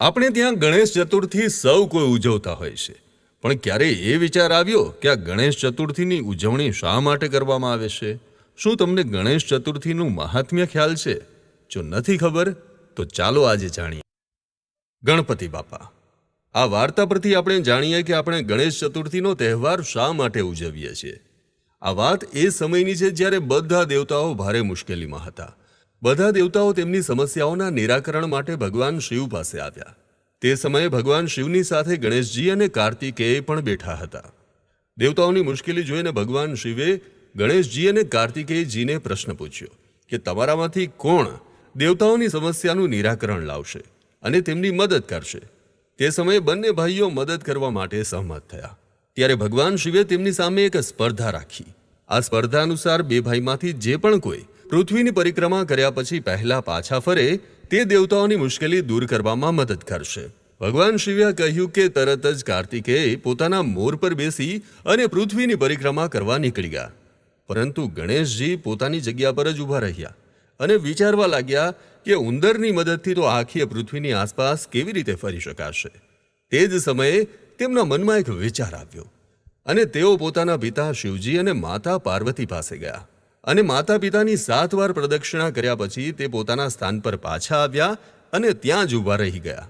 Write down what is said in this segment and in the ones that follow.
આપણે ત્યાં ગણેશ ચતુર્થી સૌ કોઈ ઉજવતા હોય છે. પણ ક્યારે એ વિચાર આવ્યો કે આ ગણેશ ચતુર્થીની ઉજવણી શા માટે કરવામાં આવે છે? શું તમને ગણેશ ચતુર્થીનું મહાત્મ્ય ખ્યાલ છે? જો નથી ખબર, તો ચાલો આજે જાણીએ. ગણપતિ બાપા, આ વાર્તા પરથી આપણે જાણીએ કે આપણે ગણેશ ચતુર્થીનો તહેવાર શા માટે ઉજવીએ છીએ. આ વાત એ સમયની છે જ્યારે બધા દેવતાઓ ભારે મુશ્કેલીમાં હતા. બધા દેવતાઓ તેમની સમસ્યાઓના નિરાકરણ માટે ભગવાન શિવ પાસે આવ્યા. તે સમયે ભગવાન શિવની સાથે ગણેશજી અને કાર્તિકેય પણ બેઠા હતા. દેવતાઓની મુશ્કેલી જોઈને ભગવાન શિવે ગણેશજી અને કાર્તિકેયજીને પ્રશ્ન પૂછ્યો કે તમારામાંથી કોણ દેવતાઓની સમસ્યાનું નિરાકરણ લાવશે અને તેમની મદદ કરશે? તે સમયે બંને ભાઈઓ મદદ કરવા માટે સહમત થયા. ત્યારે ભગવાન શિવે તેમની સામે એક સ્પર્ધા રાખી. આ સ્પર્ધા અનુસાર બે ભાઈમાંથી જે પણ કોઈ પૃથ્વીની પરિક્રમા કર્યા પછી પહેલા પાછા ફરે તે દેવતાઓની મુશ્કેલી દૂર કરવામાં મદદ કરશે. ભગવાન શિવે કહ્યું કે તરત જ કાર્તિકેય પોતાના મોર પર બેસી અને પૃથ્વીની પરિક્રમા કરવા નીકળી ગયા. પરંતુ ગણેશજી પોતાની જગ્યા પર જ ઊભા રહ્યા અને વિચારવા લાગ્યા કે ઉંદરની મદદથી તો આખી પૃથ્વીની આસપાસ કેવી રીતે ફરી શકાશે. તે જ સમયે તેમના મનમાં એક વિચાર આવ્યો અને તેઓ પોતાના પિતા શિવજી અને માતા પાર્વતી પાસે ગયા. અને માતા પિતાની સાત વાર પ્રદક્ષિણા કર્યા પછી તે પોતાના સ્થાન પર પાછા આવ્યા અને ત્યાં જ ઊભા રહી ગયા.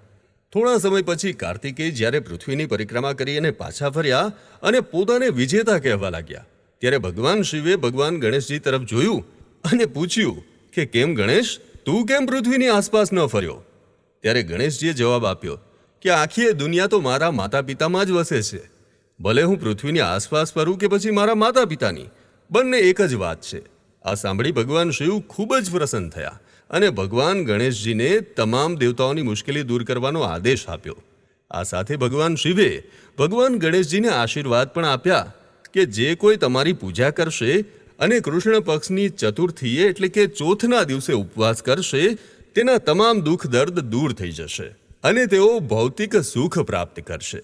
થોડા સમય પછી કાર્તિકેય જ્યારે પૃથ્વીની પરિક્રમા કરી અને પાછા ફર્યા અને પોતાને વિજેતા કહેવા લાગ્યા, ત્યારે ભગવાન શિવે ભગવાન ગણેશજી તરફ જોયું અને પૂછ્યું કે, કેમ ગણેશ? તું કેમ પૃથ્વીની આસપાસ ન ફર્યો? ત્યારે ગણેશજીએ જવાબ આપ્યો કે, આખી એ દુનિયા તો મારા માતા પિતામાં જ વસે છે. ભલે હું પૃથ્વીની આસપાસ ફરું કે પછી મારા માતા પિતાની બંને એક જ વાત છે. આ સાંભળી ભગવાન શિવ ખૂબ જ પ્રસન્ન થયા અને ભગવાન ગણેશજીને તમામ દેવતાઓની મુશ્કેલી દૂર કરવાનો આદેશ આપ્યો. આ સાથે ભગવાન શિવે ભગવાન ગણેશજીને આશીર્વાદ પણ આપ્યા કે જે કોઈ તમારી પૂજા કરશે અને કૃષ્ણ પક્ષની ચતુર્થીએ એટલે કે ચોથના દિવસે ઉપવાસ કરશે, તેના તમામ દુઃખ દર્દ દૂર થઈ જશે અને તેઓ ભૌતિક સુખ પ્રાપ્ત કરશે.